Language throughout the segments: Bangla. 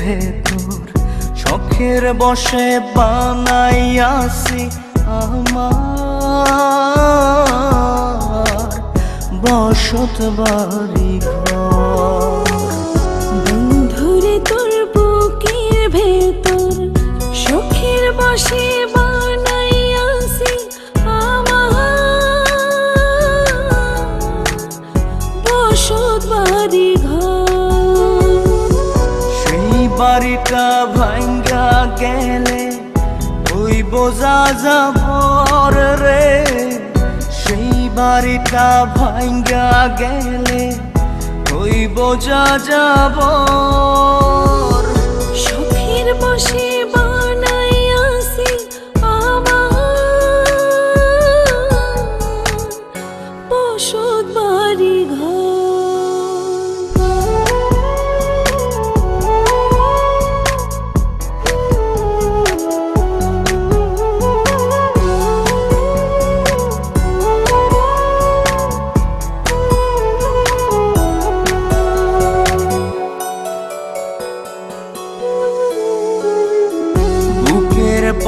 ভেতর চোখের বসে বানাইয়াছি আমার বসত বাড়ি ঘর। সেই ভাঙ্গা গেলে ওই বোঝা যাবর রে। সেই বাড়িটা ভাঙ্গা গেলে ওই বোঝা যাব সুখের বসে আমার। বসত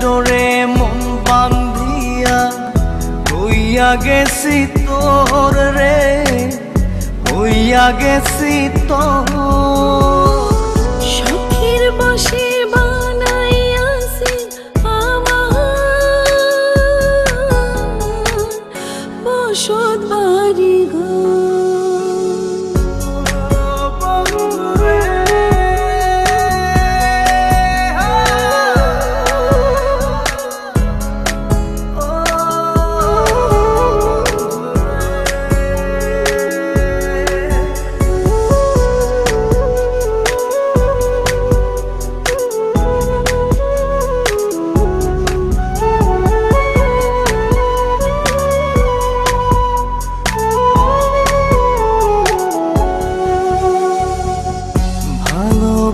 ডোরে মন বান্ধিয়া হইয়া গেছি তোর রে হইয়া গেছি তোর। শখের বসে বসত বাড়ি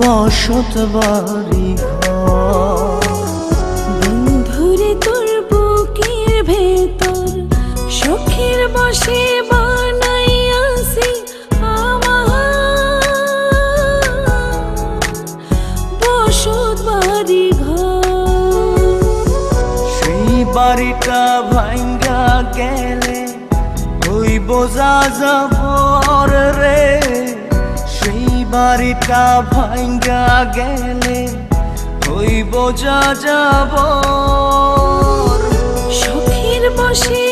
বসত বাড়ি ঘর। বন্ধুরে তোর বুকের ভেতর সুখের বসে বানাইয়াছি আমার বসত বাড়ি ঘর। সেই বাড়িটা ভাঙ্গা গেলে ওই বোঝা যাবর রে। বাড়িটা ভাঙ্গা গেলে হইব যা যাব। সখীর বসে